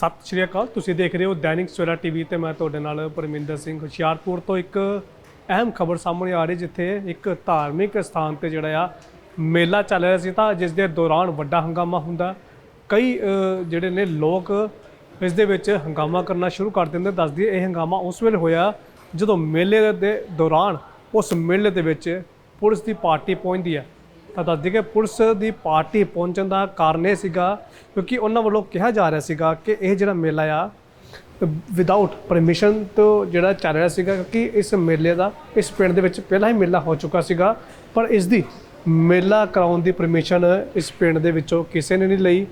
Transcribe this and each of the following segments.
ਸਤਿ ਸ਼੍ਰੀ ਅਕਾਲ। ਤੁਸੀਂ ਦੇਖ ਰਹੇ ਹੋ ਦੈਨਿਕ ਸਵੇਰਾ ਟੀਵੀ ਤੇ ਮੈਂ ਤੁਹਾਡੇ ਨਾਲ ਪਰਮਿੰਦਰ ਸਿੰਘ ਹੁਸ਼ਿਆਰਪੁਰ ਤੋਂ ਇੱਕ ਅਹਿਮ ਖਬਰ ਸਾਹਮਣੇ ਆ ਰਹੀ, ਜਿੱਥੇ ਇੱਕ ਧਾਰਮਿਕ ਸਥਾਨ ਤੇ ਜਿਹੜਾ ਆ ਮੇਲਾ ਚੱਲ ਰਿਹਾ ਸੀ ਤਾਂ ਜਿਸ ਦੇ ਦੌਰਾਨ ਵੱਡਾ ਹੰਗਾਮਾ ਹੁੰਦਾ। ਕਈ ਜਿਹੜੇ ਨੇ ਲੋਕ ਇਸ ਦੇ ਵਿੱਚ ਹੰਗਾਮਾ ਕਰਨਾ ਸ਼ੁਰੂ ਕਰ ਦਿੰਦੇ। ਦੱਸਦੀ ਇਹ ਹੰਗਾਮਾ ਉਸ ਵੇਲੇ ਹੋਇਆ ਜਦੋਂ ਮੇਲੇ ਦੇ ਦੌਰਾਨ ਉਸ ਮੇਲੇ ਦੇ ਵਿੱਚ ਪੁਲਿਸ ਦੀ ਪਾਰਟੀ ਪਹੁੰਚਦੀ ਹੈ। ਤਾਂ ਦੱਸਦੀ ਕਿ ਪੁਲਿਸ ਦੀ ਪਾਰਟੀ ਪਹੁੰਚਣ ਦਾ ਕਾਰਨ ਇਹ ਸੀਗਾ ਕਿਉਂਕਿ ਉਹਨਾਂ ਵੱਲੋਂ ਕਿਹਾ ਜਾ ਰਿਹਾ ਸੀਗਾ ਕਿ ਇਹ ਜਿਹੜਾ ਮੇਲਾ ਆ ਵਿਦਆਊਟ ਪਰਮਿਸ਼ਨ ਤੋਂ ਜਿਹੜਾ ਚੱਲ ਰਿਹਾ ਸੀਗਾ ਕਿਉਂਕਿ ਇਸ ਮੇਲੇ ਦਾ, ਇਸ ਪਿੰਡ ਦੇ ਵਿੱਚ ਪਹਿਲਾਂ ਹੀ ਮੇਲਾ ਹੋ ਚੁੱਕਾ ਸੀਗਾ, ਪਰ ਇਸ ਦੀ ਮੇਲਾ ਕਰਾਉਣ ਦੀ ਪਰਮਿਸ਼ਨ ਇਸ ਪਿੰਡ ਦੇ ਵਿੱਚੋਂ ਕਿਸੇ ਨੇ ਨਹੀਂ ਲਈ।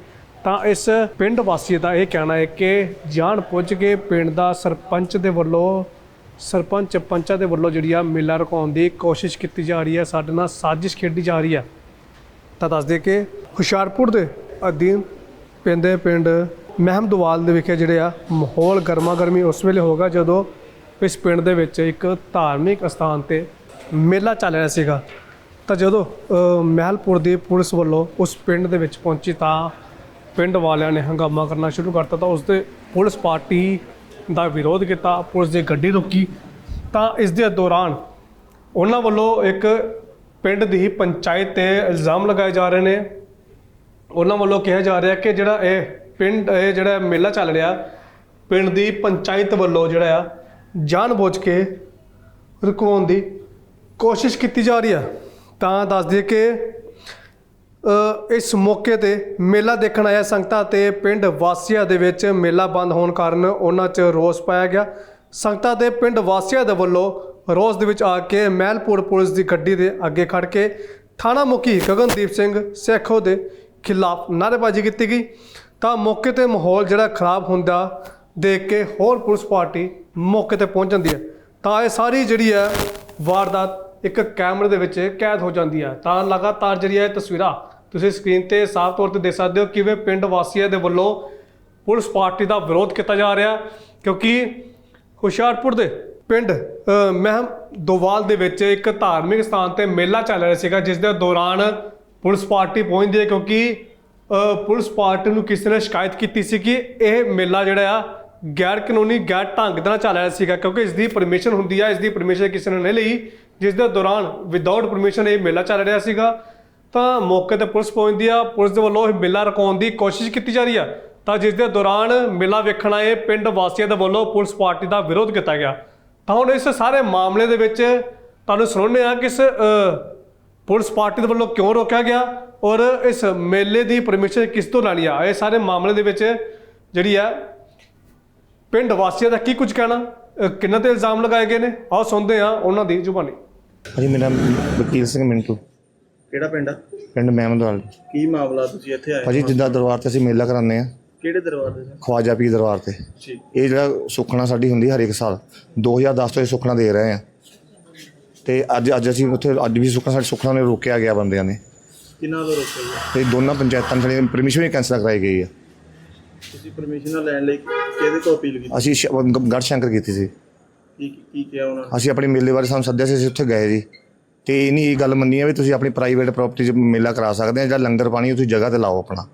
ਤਾਂ ਇਸ ਪਿੰਡ ਵਾਸੀ ਦਾ ਇਹ ਕਹਿਣਾ ਹੈ ਕਿ ਜਾਣ ਪੁੱਜ ਕੇ ਪਿੰਡ ਦਾ ਸਰਪੰਚ ਦੇ ਵੱਲੋਂ ਸਰਪੰਚ ਪੰਚਾਂ ਦੇ ਵੱਲੋਂ ਜਿਹੜੀ ਆ ਮੇਲਾ ਰੁਕਾਉਣ ਦੀ ਕੋਸ਼ਿਸ਼ ਕੀਤੀ ਜਾ ਰਹੀ ਹੈ, ਸਾਡੇ ਨਾਲ ਸਾਜ਼ਿਸ਼ ਖੇਡੀ ਜਾ ਰਹੀ ਹੈ। ਤਾਂ ਦੱਸਦੇ ਕਿ ਹੁਸ਼ਿਆਰਪੁਰ ਦੇ ਅਧੀਨ ਪੈਂਦੇ ਪਿੰਡ ਮਹਿਮਦਵਾਲ ਦੇ ਵਿਖੇ ਜਿਹੜੇ ਆ ਮਾਹੌਲ ਗਰਮਾ ਗਰਮੀ ਉਸ ਵੇਲੇ ਹੋਗਾ ਜਦੋਂ ਇਸ ਪਿੰਡ ਦੇ ਵਿੱਚ ਇੱਕ ਧਾਰਮਿਕ ਸਥਾਨ ਤੇ ਮੇਲਾ ਚੱਲ ਰਿਹਾ ਸੀਗਾ। ਤਾਂ ਜਦੋਂ ਮਹਿਲਪੁਰ ਦੀ ਪੁਲਿਸ ਵੱਲੋਂ ਉਸ ਪਿੰਡ ਦੇ ਵਿੱਚ ਪਹੁੰਚੀ ਤਾਂ ਪਿੰਡ ਵਾਲਿਆਂ ਨੇ ਹੰਗਾਮਾ ਕਰਨਾ ਸ਼ੁਰੂ ਕਰਤਾ ਤਾਂ ਉਸ ਦੇ ਪੁਲਿਸ ਪਾਰਟੀ ਦਾ ਵਿਰੋਧ ਕੀਤਾ, ਪੁਲਿਸ ਦੀ ਗੱਡੀ ਰੋਕੀ। ਤਾਂ ਇਸ ਦੇ ਦੌਰਾਨ ਉਹਨਾਂ ਵੱਲੋਂ ਇੱਕ ਪਿੰਡ ਦੀ ਪੰਚਾਇਤ ਤੇ ਇਲਜ਼ਾਮ ਲਗਾਏ ਜਾ ਰਹੇ ਨੇ। ਉਹਨਾਂ ਵੱਲੋਂ ਕਿਹਾ ਜਾ ਰਿਹਾ ਕਿ ਜਿਹੜਾ ਇਹ ਪਿੰਡ, ਇਹ ਜਿਹੜਾ ਮੇਲਾ ਚੱਲ ਰਿਹਾ, ਪਿੰਡ ਦੀ ਪੰਚਾਇਤ ਵੱਲੋਂ ਜਿਹੜਾ ਆ ਜਾਣਬੁੱਝ ਕੇ ਰੁਕਵਾਉਣ ਦੀ ਕੋਸ਼ਿਸ਼ ਕੀਤੀ ਜਾ ਰਹੀ ਆ। ਤਾਂ ਦੱਸ ਦਈਏ ਕਿ ਇਸ ਮੌਕੇ ਤੇ ਮੇਲਾ ਦੇਖਣ ਆਇਆ ਸੰਗਤਾਂ ਤੇ ਪਿੰਡ ਵਾਸੀਆਂ ਦੇ ਵਿੱਚ ਮੇਲਾ ਬੰਦ ਹੋਣ ਕਾਰਨ ਉਹਨਾਂ 'ਚ ਰੋਸ ਪਾਇਆ ਗਿਆ। ਸੰਗਤਾਂ ਤੇ ਪਿੰਡ ਵਾਸੀਆਂ ਦੇ ਵੱਲੋਂ ਰੋਸ ਦੇ ਵਿੱਚ ਆ ਕੇ ਮਹਿਲਪੁਰ ਪੁਲਿਸ ਦੀ ਗੱਡੀ ਦੇ ਅੱਗੇ ਖੜ ਕੇ ਥਾਣਾ ਮੁਖੀ ਗਗਨਦੀਪ ਸਿੰਘ ਸੇਖੋ ਦੇ ਖਿਲਾਫ ਨਾਅਰੇਬਾਜ਼ੀ ਕੀਤੀ ਗਈ। ਤਾਂ ਮੌਕੇ ਤੇ ਮਾਹੌਲ ਜਿਹੜਾ ਖਰਾਬ ਹੁੰਦਾ ਦੇਖ ਕੇ ਹੋਰ ਪੁਲਿਸ ਪਾਰਟੀ ਮੌਕੇ ਤੇ ਪਹੁੰਚ ਜਾਂਦੀ ਹੈ। ਤਾਂ ਇਹ ਸਾਰੀ ਜਿਹੜੀ ਹੈ ਵਾਰਦਾਤ ਇੱਕ ਕੈਮਰੇ ਦੇ ਵਿੱਚ ਕੈਦ ਹੋ ਜਾਂਦੀ ਹੈ। ਤਾਂ ਲਗਾਤਾਰ ਜਿਹੜੀਆਂ ਇਹ ਤਸਵੀਰਾਂ ਤੁਸੀਂ ਸਕਰੀਨ ਤੇ ਸਾਫ਼ ਤੌਰ ਤੇ ਦੇਖ ਸਕਦੇ ਹੋ ਕਿਵੇਂ ਪਿੰਡ ਵਾਸੀਆਂ ਦੇ ਵੱਲੋਂ ਪੁਲਿਸ ਪਾਰਟੀ ਦਾ ਵਿਰੋਧ ਕੀਤਾ ਜਾ ਰਿਹਾ ਕਿਉਂਕਿ ਹੁਸ਼ਿਆਰਪੁਰ ਦੇ ਪਿੰਡ ਮਹਿਮ ਦੋਵਾਲ ਦੇ ਵਿੱਚ ਇੱਕ ਧਾਰਮਿਕ ਸਥਾਨ ਤੇ ਮੇਲਾ ਚੱਲ ਰਿਹਾ ਸੀਗਾ, ਜਿਸ ਦੇ ਦੌਰਾਨ ਪੁਲਿਸ ਪਾਰਟੀ ਪਹੁੰਚਦੀ ਹੈ। ਕਿਉਂਕਿ ਪੁਲਿਸ ਪਾਰਟੀ ਨੂੰ ਕਿਸੇ ਨੇ ਸ਼ਿਕਾਇਤ ਕੀਤੀ ਸੀ ਕਿ ਇਹ ਮੇਲਾ ਜਿਹੜਾ ਆ ਗੈਰ ਕਾਨੂੰਨੀ ਗੈਰ ਢੰਗ ਦੇ ਚੱਲ ਰਿਹਾ ਸੀਗਾ, ਕਿਉਂਕਿ ਇਸ ਦੀ ਪਰਮਿਸ਼ਨ ਹੁੰਦੀ ਆ ਇਸ ਦੀ ਪਰਮਿਸ਼ਨ ਕਿਸੇ ਨੇ ਨਹੀਂ ਲਈ, ਜਿਸ ਦੇ ਦੌਰਾਨ ਵਿਦਆਊਟ ਪਰਮਿਸ਼ਨ ਇਹ ਮੇਲਾ ਚੱਲ ਰਿਹਾ ਸੀਗਾ। ਤਾਂ ਮੌਕੇ ਤੇ ਪੁਲਿਸ ਪਹੁੰਚਦੀ ਆ, ਪੁਲਿਸ ਦੇ ਵੱਲੋਂ ਇਹ ਮੇਲਾ ਰੁਕਾਉਣ ਦੀ ਕੋਸ਼ਿਸ਼ ਕੀਤੀ ਜਾ ਰਹੀ ਆ। ਤਾਂ ਜਿਸ ਦੇ ਦੌਰਾਨ ਮੇਲਾ ਵੇਖਣ ਆਏ ਪਿੰਡ ਵਾਸੀਆਂ ਦੇ ਵੱਲੋਂ ਪੁਲਿਸ ਪਾਰਟੀ ਦਾ ਵਿਰੋਧ ਕੀਤਾ ਗਿਆ। ਤਾਂ ਹੁਣ ਇਸ ਸਾਰੇ ਮਾਮਲੇ ਦੇ ਵਿੱਚ ਤੁਹਾਨੂੰ ਸੁਣਾਉਂਦੇ ਆ ਕਿ ਇਸ ਪੁਲਿਸ ਪਾਰਟੀ ਦੇ ਵੱਲੋਂ ਕਿਉਂ ਰੋਕਿਆ ਗਿਆ ਔਰ ਇਸ ਮੇਲੇ ਦੀ ਪਰਮਿਸ਼ਨ ਕਿਸ ਤੋਂ ਲੈਣੀ ਆ? ਇਹ ਸਾਰੇ ਮਾਮਲੇ ਦੇ ਵਿੱਚ ਜਿਹੜੀ ਆ ਪਿੰਡ ਵਾਸੀਆਂ ਦਾ ਕੀ ਕੁਝ ਕਹਿਣਾ? ਅ, ਕਿਹਨਾਂ ਤੇ ਇਲਜ਼ਾਮ ਲਗਾਏ ਗਏ ਨੇ? ਆਓ ਸੁਣਦੇ ਆ ਉਹਨਾਂ ਦੀ ਜ਼ੁਬਾਨੀ। ਭਾਜੀ ਮੇਰਾ ਵਕੀਲ ਸਿੰਘ ਮਿੰਟੂ। ਕਿਹੜਾ ਪਿੰਡ ਆ? ਪਿੰਡ ਮਹਿਮਦਵਾਲ। ਕੀ ਮਾਮਲਾ ਤੁਸੀਂ ਇੱਥੇ ਆਏ ਭਾਜੀ ਜਿੱਦਾਂ ਦਰਬਾਰ ਤੇ ਅਸੀਂ ਮੇਲਾ ਕਰਾਉਂਦੇ ਆ ਕਿਹੜੇ ਦਰਬਾਰ ਦੇ ਖਵਾਜਾ ਪੀਰ ਦਰਬਾਰ ਤੇ। ਠੀਕ ਇਹ ਜਿਹੜਾ ਸੁਖਣਾ ਸਾਡੀ ਹੁੰਦੀ ਹਰੇਕ ਸਾਲ। 2010 ਤੋਂ ਇਹ ਸੁਖਣਾ ਦੇ ਰਹੇ ਆ ਤੇ ਅੱਜ ਅੱਜ ਅਸੀਂ ਉੱਥੇ ਅੱਜ ਵੀ ਸੁਖਣਾ ਸਾਡੇ ਸੁਖਣਾ ਨੇ ਰੋਕਿਆ ਗਿਆ ਬੰਦਿਆਂ ਨੇ। ਕਿੰਨਾ ਤੋਂ ਰੋਕਿਆ ਜੀ ਤੇ ਦੋਨਾਂ ਪੰਚਾਇਤਾਂ ਨੇ ਸਾਡੀ ਪਰਮਿਸ਼ਨ ਵੀ ਕੈਂਸਲ ਕਰਾਈ ਗਈ ਹੈ। ਤੁਸੀਂ ਪਰਮਿਸ਼ਨ ਲੈਣ ਲਈ ਕਿਹਦੇ ਤੋਂ ਅਪੀਲ ਕੀਤੀ? ਅਸੀਂ ਸ਼- ਗੜ੍ਹ ਸ਼ੰਕਰ ਕੀਤੀ ਸੀ। ਕੀ ਕੀ ਕਿਹਾ ਉਹਨਾਂ ਨੇ? ਅਸੀਂ ਆਪਣੇ ਮੇਲੇ ਬਾਰੇ ਸਾਨੂੰ ਸੱਦਿਆ ਸੀ ਅਸੀਂ ਉੱਥੇ ਗਏ ਜੀ। ਤੇ ਇਹ ਨਹੀਂ ਇਹ ਗੱਲ ਮੰਨੀ ਆ ਵੀ ਤੁਸੀਂ ਆਪਣੀ ਪ੍ਰਾਈਵੇਟ ਪ੍ਰਾਪਰਟੀ 'ਚ ਮੇਲਾ ਕਰਾ ਸਕਦੇ ਆ ਜਾਂ ਲੰਗਰ ਪਾਣੀ ਤੁਸੀਂ ਜਗ੍ਹਾ ਤੇ ਲਾਓ ਆਪਣਾ।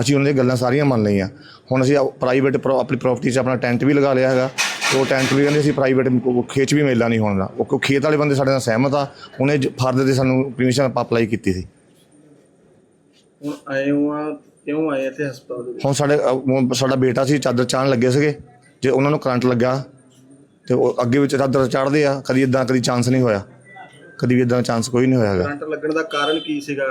ਅਸੀਂ ਉਹਨਾਂ ਦੀਆਂ ਗੱਲਾਂ ਸਾਰੀਆਂ ਮੰਨ ਲਈਆਂ। ਹੁਣ ਅਸੀਂ ਪ੍ਰਾਈਵੇਟ ਆਪਣੀ ਪ੍ਰਾਪਰਟੀ 'ਚ ਆਪਣਾ ਟੈਂਟ ਵੀ ਲਗਾ ਲਿਆ ਹੈਗਾ। ਤੇ ਉਹ ਟੈਂਟ ਵੀ ਕਹਿੰਦੇ ਅਸੀਂ ਪ੍ਰਾਈਵੇਟ ਖੇਚ ਵੀ ਮੇਲਾ ਨਹੀਂ ਹੋਣਾ ਉਹ ਕਿਉਂ ਖੇਤ ਵਾਲੇ ਬੰਦੇ ਸਾਡੇ ਨਾਲ ਸਹਿਮਤ ਆ ਉਹਨੇ ਜ- ਫਰਦ ਦੇ ਸਾਨੂੰ ਪਰਮਿਸ਼ਨ ਅਪਲਾਈ ਕੀਤੀ ਸੀ। ਹੁਣ ਆਏ ਹੋ ਆ ਕਿਉਂ ਆਏ ਇੱਥੇ ਹਸਪਤਾਲ ਦੇ ਵਿੱਚ? ਹੁਣ ਸਾਡੇ ਅ, ਉਹ ਸਾਡਾ ਬੇਟਾ ਸੀ ਚਾਦਰ ਚਾਣ ਲੱਗੇ ਸੀਗੇ। ਜੇ ਉਹਨਾਂ ਨੂੰ ਕਰੰਟ ਲੱਗਾ ਤੇ ਉਹ ਅੱਗੇ ਵਿੱਚ ਚਾਦਰ ਚੜ੍ਹਦੇ ਆ ਕਦੀ ਇਦਾਂ ਕਦੀ ਚਾਂਸ ਨਹੀਂ ਹੋਇਆ। ਕਦੀ ਵੀ ਇਦਾਂ ਚਾਂਸ ਕੋਈ ਨਹੀਂ ਹੋਇਆ ਹੈਗਾ। ਕਰੰਟ ਲੱਗਣ ਦਾ ਕਾਰਨ ਕੀ ਸੀਗਾ?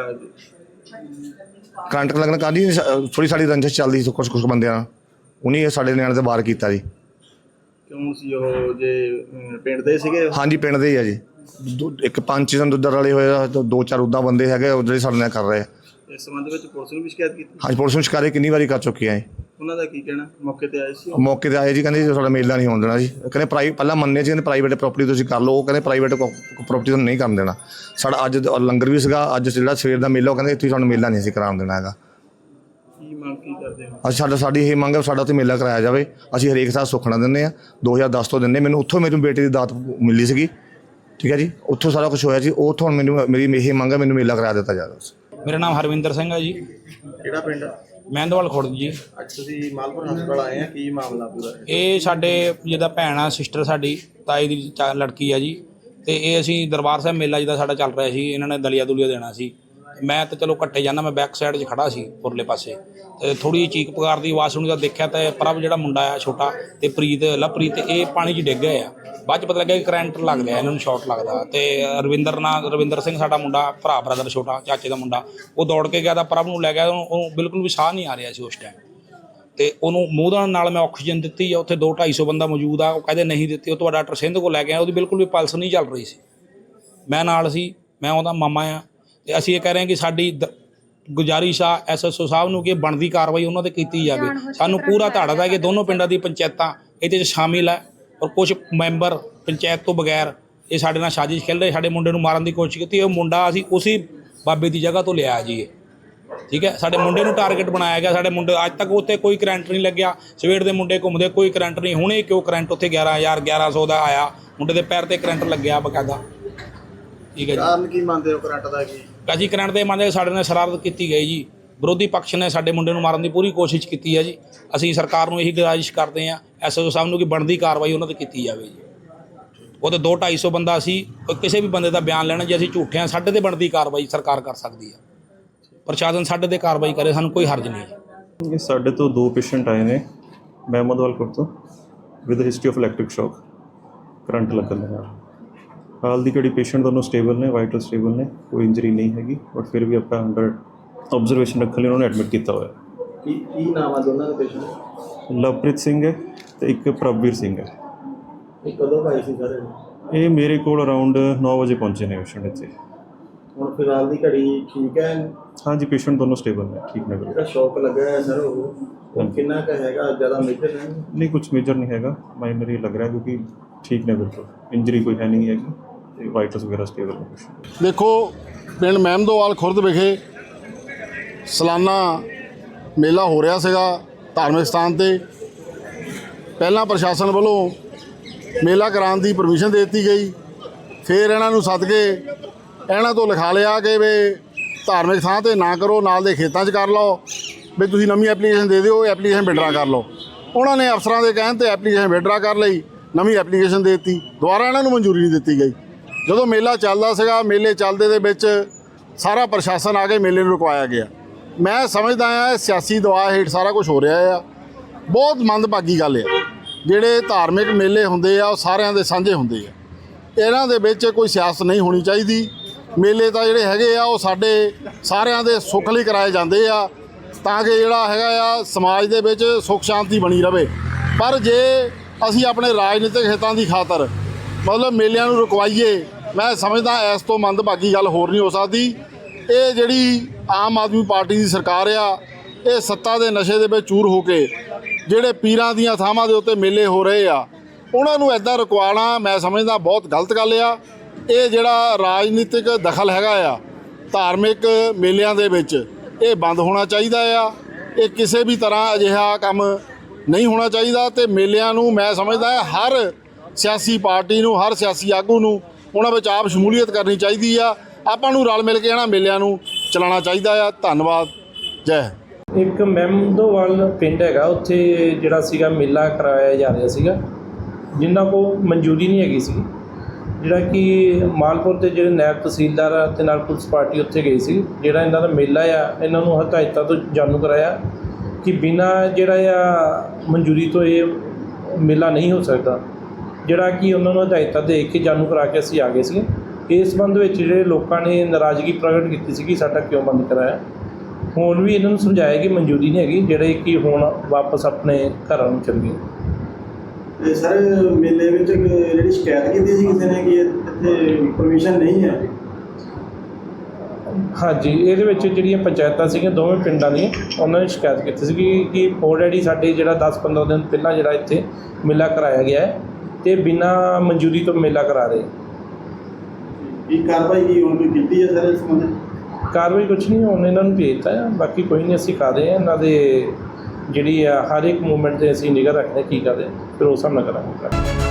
ਕਰੰਟ ਲੱਗਣ ਕਾਦੀ ਥੋੜੀ ਸਾਡੀ ਰੰਜਿਸ਼ ਚੱਲਦੀ ਸੀ ਕੁਝ ਕੁਝ ਬੰਦਿਆਂ ਨਾਲ। ਉਹਨੇ ਸਾਡੇ ਨਿਆਣੇ ਤੇ ਵਾਰ ਕੀਤਾ ਜੀ। ਕਿਉਂ ਸੀ ਉਹ? ਜੇ ਅਮ, ਪਿੰਡ ਦੇ ਸੀਗੇ ਹਾਂਜੀ ਪਿੰਡ ਦੇ ਹੀ ਆ ਜੀ। ਦੋ- ਇੱਕ ਪੰਜ ਜਣ ਦੁੱਧਰ ਵਾਲੇ ਹੋਏ ਆ ਤੇ ਦੋ ਚਾਰ ਉਦਾਂ ਬੰਦੇ ਹੈਗੇ ਉਹ ਜਿਹੜੇ ਸਾਡੇ ਨਾਲ ਕਰ ਰਹੇ ਆ। ਇਸ ਸੰਬੰਧ ਵਿੱਚ ਪੁਲਿਸ ਨੂੰ ਵੀ ਸ਼ਿਕਾਇਤ ਕੀਤੀ? ਹਾਂਜੀ ਪੁਲਿਸ ਨੂੰ ਸ਼ਿਕਾਇਤ ਕਿੰਨੀ ਵਾਰੀ ਕਰ ਚੁੱਕੇ ਆ ਜੀ। ਉਹਨਾਂ ਦਾ ਕੀ ਕਹਿਣਾ? ਮੌਕੇ ਤੇ ਆਏ ਸੀ ਉਹ? ਮੌਕੇ ਤੇ ਆਏ ਜੀ ਕਹਿੰਦੇ ਜੀ ਸਾਡਾ ਮੇਲਾ ਨਹੀਂ ਹੋਣ ਦੇਣਾ ਜੀ। ਕਹਿੰਦੇ ਪ੍ਰਾਈ ਪਹਿਲਾਂ ਮੰਨੇ ਸੀ ਕਹਿੰਦੇ ਪ੍ਰਾਈਵੇਟ ਪ੍ਰਾਪਰਟੀ ਤੁਸੀਂ ਕਰ ਲਓ। ਉਹ ਕਹਿੰਦੇ ਪ੍ਰਾਈਵੇਟ ਪ੍ਰਾਪਰਟੀ ਤੁਹਾਨੂੰ ਨਹੀਂ ਕਰਨ ਦੇਣਾ। ਸਾਡਾ ਅੱਜ ਲੰਗਰ ਵੀ ਸੀਗਾ ਅੱਜ ਜਿਹੜਾ ਸਵੇਰ ਦਾ ਮੇਲਾ ਉਹ ਕਹਿੰਦੇ ਤੁਸੀਂ ਸਾਨੂੰ ਮੇਲਾ ਨਹੀਂ ਸੀ ਕਰਾਉਣ ਦੇਣਾ ਹੈਗਾ। ਕੀ ਮੰਗ ਕੀ ਕਰਦੇ ਹੋ? ਅੱਜ ਸਾਡਾ ਸਾਡੀ ਇਹ ਮੰਗ ਹੈ ਸਾਡਾ ਉੱਥੇ ਮੇਲਾ ਕਰਾਇਆ ਜਾਵੇ। ਅਸੀਂ ਹਰੇਕ ਸਾਲ ਸੁਖਣਾ ਦਿੰਦੇ ਆ। 2010 ਤੋਂ ਦਿੰਦੇ। ਮੈਨੂੰ ਉੱਥੋਂ ਮੇਰੀ ਬੇਟੇ ਦੀ ਦਾਤ ਮਿਲੀ ਸੀਗੀ। ਠੀਕ ਹੈ ਜੀ? ਉੱਥੋਂ ਸਾਰਾ ਕੁਝ ਹੋਇਆ ਜੀ ਉੱਥੋਂ ਮੈਨੂੰ ਮੇਰੀ ਇਹ ਮੰਗ ਹੈ ਮੈਨੂੰ ਮੇਲਾ ਕਰਾ ਦਿੱਤਾ ਜਾਵੇ। ਮੇਰਾ ਨਾਮ ਹਰਵਿੰਦਰ ਸਿੰਘ ਹੈ ਜੀ। ਕਿਹੜਾ ਪਿੰਡ ਆ? ਮਹਿੰਦਵਾਲ ਖੁਰਦ ਜੀ। ਅੱਜ ਤੁਸੀਂ ਮਾਲਪੁਰ ਹਸਪਤਾਲ ਆਏ ਆ ਕੀ ਮਾਮਲਾ ਪੂਰਾ? ਇਹ ਸਾਡੇ ਜਿਹਦਾ ਭੈਣ ਆ ਸਿਸਟਰ ਸਾਡੀ ਤਾਈ ਦੀ ਚਾ- ਲੜਕੀ ਆ ਜੀ। ਤੇ ਇਹ ਅਸੀਂ ਦਰਬਾਰ ਸਾਹਿਬ ਮੇਲਾ ਜਿਹਦਾ ਸਾਡਾ ਚੱਲ ਰਿਹਾ ਸੀ ਇਹਨਾਂ ਨੇ ਦਲੀਆ ਦੁਲੀਆ ਦੇਣਾ ਸੀ। ਮੈਂ ਤਾਂ ਚਲੋ ਘੱਟੇ ਜਾਂਦਾ, ਮੈਂ ਬੈਕ ਸਾਈਡ 'ਚ ਖੜਾ ਸੀ ਪੁਰਲੇ ਪਾਸੇ। ਤੇ ਥੋੜੀ ਜਿਹੀ ਚੀਕ ਪੁਕਾਰ ਦੀ ਆਵਾਜ਼ ਸੁਣੀ ਤਾਂ ਦੇਖਿਆ ਤਾਂ ਪ੍ਰਭ ਜਿਹੜਾ ਮੁੰਡਾ ਆ ਛੋਟਾ ਤੇ ਪ੍ਰੀਤ, ਲਵਪ੍ਰੀਤ ਇਹ ਪਾਣੀ 'ਚ ਡਿੱਗ ਗਏ ਆ। ਬਾਅਦ 'ਚ ਪਤਾ ਲੱਗਿਆ ਕਿ ਕਰੰਟ ਲੱਗ ਗਿਆ ਇਹਨਾਂ ਨੂੰ ਸ਼ਾਰਟ ਲੱਗਦਾ। ਤੇ ਰਵਿੰਦਰ ਨਾਲ ਰਵਿੰਦਰ ਸਿੰਘ ਸਾਡਾ ਮੁੰਡਾ, ਭਰਾ ਬ੍ਰਦਰ ਛੋਟਾ, ਚਾਚੇ ਦਾ ਮੁੰਡਾ, ਉਹ ਦੌੜ ਕੇ ਗਿਆ ਤਾਂ ਪ੍ਰਭ ਨੂੰ ਲੈ ਗਿਆ, ਉਹਨੂੰ ਉਹਨੂੰ ਬਿਲਕੁਲ ਵੀ ਸਾਹ ਨਹੀਂ ਆ ਰਿਹਾ ਸੀ ਉਸ ਟਾਈਮ ਤੇ ਉਹਨੂੰ ਮੂੰਹ ਦਾ ਨਾਲ ਮੈਂ ਆਕਸੀਜਨ ਦਿੱਤੀ ਆ, ਉੱਥੇ 2 250 ਬੰਦਾ ਮੌਜੂਦ ਆ, ਉਹ ਕਹਿੰਦੇ ਨਹੀਂ ਦਿੱਤੀ, ਉਹ ਤੁਹਾਡਾ ਡਾਕਟਰ ਸਿੰਧ ਕੋਲ ਲੈ ਕੇ ਆਇਆ ਉਹਦੀ ਬਿਲਕੁਲ ਵੀ ਪਲਸ ਨਹੀਂ ਚੱਲ ਰਹੀ ਸੀ। ਮੈਂ ਨਾਲ ਸੀ, ਮੈਂ ਉਹਦਾ ਮਾਮਾ ਆ ਤੇ ਅਸੀਂ ਇਹ ਕਹਿ ਰਹੇ ਹਾਂ ਕਿ ਸਾਡੀ ਦ- ਗੁਜ਼ਾਰਿਸ਼ ਆ ਐਸਐਸਓ ਸਾਹਿਬ ਨੂੰ ਕਿ ਬਣਦੀ ਕਾਰਵਾਈ ਉਹਨਾਂ ਤੇ ਕੀਤੀ ਜਾਵੇ। ਸਾਨੂੰ ਪੂਰਾ ਧਾੜਾ ਦਾ ਕਿ ਦੋਨੋਂ ਪਿੰਡਾਂ ਦੀ ਪੰਚਾਇਤਾਂ ਇਹਦੇ 'ਚ ਸ਼ਾਮਿਲ ਹੈ ਔਰ ਕੁਝ ਮੈਂਬਰ ਪੰਚਾਇਤ ਤੋਂ ਬਗੈਰ ਇਹ ਸਾਡੇ ਨਾਲ ਸਾਜ਼ਿਸ਼ ਖੇਲ ਰਹੇ ਸਾਡੇ ਮੁੰਡੇ ਨੂੰ ਮਾਰਨ ਦੀ ਕੋਸ਼ਿਸ਼ ਕੀਤੀ ਉਹ ਮੁੰਡਾ ਅਸੀਂ ਉਸੇ ਬਾਬੇ ਦੀ ਜਗ੍ਹਾ ਤੋਂ ਲਿਆ ਜੀ ਇਹ। ਠੀਕ ਹੈ ਸਾਡੇ ਮੁੰਡੇ ਨੂੰ ਟਾਰਗੇਟ ਬਣਾਇਆ ਗਿਆ ਸਾਡੇ ਮੁੰਡੇ ਅੱਜ ਤੱਕ ਉੱਥੇ ਕੋਈ ਕਰੰਟ ਨਹੀਂ ਲੱਗਿਆ ਸਵੇਰ ਦੇ ਮੁੰਡੇ ਘੁੰਮਦੇ ਕੋਈ ਕਰੰਟ ਨਹੀਂ ਹੁਣੇ ਕਿਉਂ ਕਰੰਟ ਉੱਥੇ 11000 1100 ਦਾ ਆਇਆ ਮੁੰਡੇ ਦੇ ਪੈਰ ਤੇ ਕਰੰਟ ਲੱਗਿਆ ਬਕਾਇਦਾ। ਠੀਕ ਹੈ ਜੀ। ਕਾਰਨ ਕੀ ਮੰਨਦੇ ਹੋ ਕਰੰਟ ਦਾ ਕੀ? ਅਸੀਂ ਕਰੰਟ ਦੇ ਮੰਨਦੇ ਸਾਡੇ ਨਾਲ ਸ਼ਰਾਰਤ ਕੀਤੀ ਗਈ ਜੀ। ਵਿਰੋਧੀ ਪਕਸ਼ ਨੇ ਸਾਡੇ ਮੁੰਡੇ ਨੂੰ ਮਾਰਨ ਦੀ ਪੂਰੀ ਕੋਸ਼ਿਸ਼ ਕੀਤੀ ਹੈ ਜੀ। ਅਸੀਂ ਸਰਕਾਰ ਨੂੰ ਇਹੀ ਗੁਜ਼ਾਰਿਸ਼ ਕਰਦੇ ਹਾਂ ਐਸਐਸਓ ਸਾਹਿਬ ਨੂੰ ਕਿ ਬਣਦੀ ਕਾਰਵਾਈ ਉਹਨਾਂ ਤੇ ਕੀਤੀ ਜਾਵੇ ਜੀ। ਉਹ ਉਹਦੇ 2 250 ਬੰਦਾ ਸੀ ਕਿਸੇ ਵੀ ਬੰਦੇ ਦਾ ਬਿਆਨ ਲੈਣਾ ਜੇ ਅਸੀਂ ਝੂਠੇ ਹਾਂ, ਸਾਡੇ ਤੇ ਬਣਦੀ ਕਾਰਵਾਈ ਸਰਕਾਰ ਕਰ ਸਕਦੀ ਹੈ। ਪ੍ਰਸ਼ਾਸਨ ਸਾਡੇ ਤੇ ਕਾਰਵਾਈ ਕਰੇ, ਸਾਨੂੰ ਕੋਈ ਹਰਜ ਨਹੀਂ ਹੈ ਇਹ ਸਾਡੇ ਤੋਂ ਦੋ ਪੇਸ਼ੈਂਟ ਆਏ ਨੇ ਮਹਿਮਦਵਾਲ ਕੋਲ ਤੋਂ with history of electric shock current ਲੱਗਣ ਦੇ ਨਾਲ। ਹਾਲ ਦੀ ਘੜੀ ਪੇਸ਼ੈਂਟ ਦੋਨੋਂ ਸਟੇਬਲ ਨੇ ਵਾਈਟਲ ਸਟੇਬਲ ਨੇ ਕੋਈ ਇੰਜਰੀ ਨਹੀਂ ਹੈਗੀ ਬਟ ਫਿਰ ਵੀ ਆਪਾਂ ਅੰਡਰ ਆਬਜ਼ਰਵੇਸ਼ਨ ਰੱਖਣ ਲਈ ਉਹਨਾਂ ਨੂੰ ਐਡਮਿਟ ਕੀਤਾ ਹੋਇਆ। ਕੀ ਕੀ ਨਾਮ ਆ ਦੋਨਾਂ ਦੇ ਪੇਸ਼ੈਂਟ ਲਵਪ੍ਰੀਤ ਸਿੰਘ ਹੈ ਤੇ ਇੱਕ ਪ੍ਰਭਵੀਰ ਸਿੰਘ ਹੈ। ਇਹ ਕਦੋਂ ਆਏ ਸੀ ਸਾਰੇ? ਇਹ ਮੇਰੇ ਕੋਲ ਅਰਾਊਂਡ 9 ਵਜੇ ਪਹੁੰਚੇ ਨੇ ਪੇਸ਼ੈਂਟ ਇੱਥੇ। ਹੁਣ ਫਿਲਹਾਲ ਦੀ ਘੜੀ ਠੀਕ ਹੈ? ਹਾਂਜੀ ਪੇਸ਼ੈਂਟ ਦੋਨੋਂ ਸਟੇਬਲ ਨੇ ਠੀਕ ਨੇ। ਬਿਲਕੁਲ ਜਿਹੜਾ ਸ਼ੌਕ ਲੱਗਾ ਹੈ ਸਰ ਉਹ। ਕਿੰਨਾ ਕੁ ਹੈਗਾ? ਜ਼ਿਆਦਾ ਮੇਜਰ ਹੈ ਨਹੀਂ ਕੁਝ ਮੇਜਰ ਨਹੀਂ ਹੈਗਾ। ਮਾਈਨਰ ਹੀ ਲੱਗ ਰਿਹਾ ਕਿਉਂਕਿ ਠੀਕ ਨੇ ਬਿਲਕੁਲ। ਇੰਜਰੀ ਕੋਈ ਹੈ ਨਹੀਂ ਹੈਗੀ। ਤੇ ਵਾਈਟਲਸ ਵਗੈਰਾ ਸਟੇਬਲ ਨੇ ਦੇਖੋ, ਪਿੰਡ ਮਹਿਮਦੋਵਾਲ ਖੁਰਦ ਵਿਖੇ ਸਾਲਾਨਾ ਮੇਲਾ ਹੋ ਰਿਹਾ ਸੀਗਾ ਧਾਰਮਿਕ ਸਥਾਨ ਤੇ। ਪਹਿਲਾਂ ਪ੍ਰਸ਼ਾਸਨ ਵੱਲੋਂ ਮੇਲਾ ਕਰਾਉਣ ਦੀ ਪਰਮਿਸ਼ਨ ਦੇ ਦਿੱਤੀ ਗਈ। ਫਿਰ ਇਹਨਾਂ ਨੂੰ ਸੱਦ ਕੇ ਇਹਨਾਂ ਤੋਂ ਲਿਖਾ ਲਿਆ ਕਿ ਵੀ ਧਾਰਮਿਕ ਥਾਂ ਤੇ ਨਾ ਕਰੋ, ਨਾਲ ਦੇ ਖੇਤਾਂ 'ਚ ਕਰ ਲਓ। ਵੀ ਤੁਸੀਂ ਨਵੀਂ ਐਪਲੀਕੇਸ਼ਨ ਦੇ ਦਿਓ ਐਪਲੀਕੇਸ਼ਨ ਵਿਡਰਾ ਕਰ ਲਓ। ਉਹਨਾਂ ਨੇ ਅਫਸਰਾਂ ਦੇ ਕਹਿਣ ਤੇ ਐਪਲੀਕੇਸ਼ਨ ਵਿਡਰਾ ਕਰ ਲਈ, ਨਵੀਂ ਐਪਲੀਕੇਸ਼ਨ ਦੇ ਦਿੱਤੀ। ਦੁਬਾਰਾ ਇਹਨਾਂ ਨੂੰ ਮਨਜ਼ੂਰੀ ਨਹੀਂ ਦਿੱਤੀ ਗਈ। ਜਦੋਂ ਮੇਲਾ ਚੱਲਦਾ ਸੀਗਾ, ਮੇਲੇ ਚੱਲਦੇ ਦੇ ਵਿੱਚ ਸਾਰਾ ਪ੍ਰਸ਼ਾਸਨ ਆ ਕੇ ਮੇਲੇ ਨੂੰ ਰੁਕਵਾਇਆ ਗਿਆ। ਮੈਂ ਸਮਝਦਾ ਆ ਸਿਆਸੀ ਦਬਾਅ ਹੇਠ ਸਾਰਾ ਕੁਝ ਹੋ ਰਿਹਾ ਆ। ਬਹੁਤ ਮੰਦਭਾਗੀ ਗੱਲ ਆ। ਜਿਹੜੇ ਧਾਰਮਿਕ ਮੇਲੇ ਹੁੰਦੇ ਆ, ਉਹ ਸਾਰਿਆਂ ਦੇ ਸਾਂਝੇ ਹੁੰਦੇ ਆ। ਇਹਨਾਂ ਦੇ ਵਿੱਚ ਕੋਈ ਸਿਆਸਤ ਨਹੀਂ ਹੋਣੀ ਚਾਹੀਦੀ। ਮੇਲੇ ਤਾਂ ਜਿਹੜੇ ਹੈਗੇ ਆ, ਉਹ ਸਾਡੇ ਸਾਰਿਆਂ ਦੇ ਸੁੱਖ ਲਈ ਕਰਾਏ ਜਾਂਦੇ ਆ। ਤਾਂ ਕਿ ਜਿਹੜਾ ਹੈਗਾ ਆ, ਸਮਾਜ ਦੇ ਵਿੱਚ ਸੁੱਖ ਸ਼ਾਂਤੀ ਬਣੀ ਰਵੇ। ਪਰ ਜੇ ਅਸੀਂ ਆਪਣੇ ਰਾਜਨੀਤਿਕ ਹਿੱਤਾਂ ਦੀ ਖਾਤਰ ਮਤਲਬ ਮੇਲਿਆਂ ਨੂੰ ਰੁਕਵਾਈਏ। ਮੈਂ ਸਮਝਦਾ ਇਸ ਤੋਂ ਮੰਦਭਾਗੀ ਗੱਲ ਹੋਰ ਨਹੀਂ ਹੋ ਸਕਦੀ। ਇਹ ਜਿਹੜੀ ਆਮ ਆਦਮੀ ਪਾਰਟੀ ਦੀ ਸਰਕਾਰ ਆ, ਇਹ ਸੱਤਾ ਦੇ ਨਸ਼ੇ ਦੇ ਵਿੱਚ ਚੂਰ ਹੋ ਕੇ ਜਿਹੜੇ ਪੀਰਾਂ ਦੀਆਂ ਥਾਵਾਂ ਦੇ ਉੱਤੇ ਮੇਲੇ ਹੋ ਰਹੇ ਆ, ਉਹਨਾਂ ਨੂੰ ਐਦਾਂ ਰੁਕਵਾਉਣਾ ਮੈਂ ਸਮਝਦਾ ਬਹੁਤ ਗਲਤ ਗੱਲ ਆ। ਇਹ ਜਿਹੜਾ ਰਾਜਨੀਤਿਕ ਦਖਲ ਹੈਗਾ ਆ, ਧਾਰਮਿਕ ਮੇਲਿਆਂ ਦੇ ਵਿੱਚ ਇਹ ਬੰਦ ਹੋਣਾ ਚਾਹੀਦਾ ਆ। ਇਹ ਕਿਸੇ ਵੀ ਤਰ੍ਹਾਂ ਅਜਿਹਾ ਕੰਮ ਨਹੀਂ ਹੋਣਾ ਚਾਹੀਦਾ ਤੇ ਮੇਲਿਆਂ ਨੂੰ ਮੈਂ ਸਮਝਦਾ ਹਰ ਸਿਆਸੀ ਪਾਰਟੀ ਨੂੰ, ਹਰ ਸਿਆਸੀ ਆਗੂ ਨੂੰ ਉਹਨਾਂ ਵਿੱਚ ਆਪ ਸ਼ਮੂਲੀਅਤ ਕਰਨੀ ਚਾਹੀਦੀ ਆ। ਆਪਾਂ ਨੂੰ ਰਲ ਮਿਲ ਕੇ ਇਹਨਾਂ ਮੇਲਿਆਂ ਨੂੰ ਚਲਾਉਣਾ ਚਾਹੀਦਾ ਆ। ਧੰਨਵਾਦ। ਜੈ ਇੱਕ ਮੈਮਦੋਵਾਲ ਪਿੰਡ ਹੈਗਾ, ਉੱਥੇ ਜਿਹੜਾ ਸੀਗਾ ਮੇਲਾ ਕਰਾਇਆ ਜਾ ਰਿਹਾ ਸੀਗਾ ਜਿਨ੍ਹਾਂ ਕੋ ਮਨਜ਼ੂਰੀ ਨਹੀਂ ਹੈਗੀ ਸੀ ਜਿਹੜਾ ਕਿ ਮਾਲਪੁਰ ਦੇ ਜਿਹੜੇ ਨਾਇਬ ਤਹਿਸੀਲਦਾਰ ਆ ਤੇ ਨਾਲ ਪੁਲਿਸ ਪਾਰਟੀ ਉੱਥੇ ਗਈ ਸੀ, ਜਿਹੜਾ ਇਹਨਾਂ ਦਾ ਮੇਲਾ ਆ, ਇਹਨਾਂ ਨੂੰ ਹਦਾਇਤਾਂ ਤੋਂ ਜਾਣੂ ਕਰਾਇਆ ਕਿ ਬਿਨਾ ਜਿਹੜਾ ਆ ਮਨਜ਼ੂਰੀ ਤੋਂ ਇਹ ਮੇਲਾ ਨਹੀਂ ਹੋ ਸਕਦਾ। ਜਿਹੜਾ ਕਿ ਉਹਨਾਂ ਨੂੰ ਹਦਾਇਤਾਂ ਦੇ ਕੇ ਜਾਣੂ ਕਰਾ ਕੇ ਅਸੀਂ ਆ ਗਏ ਸੀ ਇਸ ਸੰਬੰਧ ਵਿੱਚ ਜਿਹੜੇ ਲੋਕਾਂ ਨੇ ਨਾਰਾਜ਼ਗੀ ਪ੍ਰਗਟ ਕੀਤੀ ਸੀ ਕਿ ਸਾਡਾ ਕਿਉਂ ਬੰਦ ਕਰਾਇਆ? ਹੁਣ ਵੀ ਇਹਨਾਂ ਨੂੰ ਸਮਝਾਇਆ ਕਿ ਮਨਜ਼ੂਰੀ ਨਹੀਂ ਹੈਗੀ ਜਿਹੜੇ ਕਿ ਹੁਣ ਵਾਪਸ ਆਪਣੇ ਘਰਾਂ ਨੂੰ ਚਲ ਗਏ। ਸਰ ਮੇਲੇ ਵਿੱਚ ਜਿਹੜੀ ਸ਼ਿਕਾਇਤ ਕੀਤੀ ਸੀ ਕਿਸੇ ਨੇ ਕਿ ਇੱਥੇ ਪਰਮਿਸ਼ਨ ਨਹੀਂ ਹੈ? ਹਾਂਜੀ ਇਹਦੇ ਵਿੱਚ ਜਿਹੜੀਆਂ ਪੰਚਾਇਤਾਂ ਸੀਗੀਆਂ ਦੋਵੇਂ ਪਿੰਡਾਂ ਦੀਆਂ ਉਹਨਾਂ ਨੇ ਸ਼ਿਕਾਇਤ ਕੀਤੀ ਸੀ ਕਿ ਕਿ ਆਲਰੇਡੀ ਸਾਡੇ ਜਿਹੜਾ 10-15 ਦਿਨ ਪਹਿਲਾਂ ਜਿਹੜਾ ਇੱਥੇ ਮੇਲਾ ਕਰਾਇਆ ਗਿਆ ਹੈ ਤੇ ਬਿਨਾਂ ਮਨਜ਼ੂਰੀ ਤੋਂ ਮੇਲਾ ਕਰਾ ਰਹੇ। ਕੀ ਕਾਰਵਾਈ ਕੀ ਹੁਣ ਕੋਈ ਕੀਤੀ ਹੈ ਸਰ ਇਸ ਸੰਬੰਧ? ਕਾਰਵਾਈ ਕੁਛ ਨਹੀਂ ਹੁਣ ਇਹਨਾਂ ਨੂੰ ਭੇਜਤਾ ਹੈ। ਬਾਕੀ ਕੋਈ ਨਹੀਂ ਅਸੀਂ ਕਰ ਰਹੇ ਹਾਂ। ਇਹਨਾਂ ਦੇ ਜਿਹੜੀ ਆ ਹਰ ਇੱਕ ਮੂਵਮੈਂਟ ਤੇ ਅਸੀਂ ਨਿਗਰ ਰੱਖਦੇ ਕੀ ਕਰਦੇ ਫਿਰ ਉਸ ਹਿਸਾਬ ਨਾਲ ਕਰਾਂਗੇ।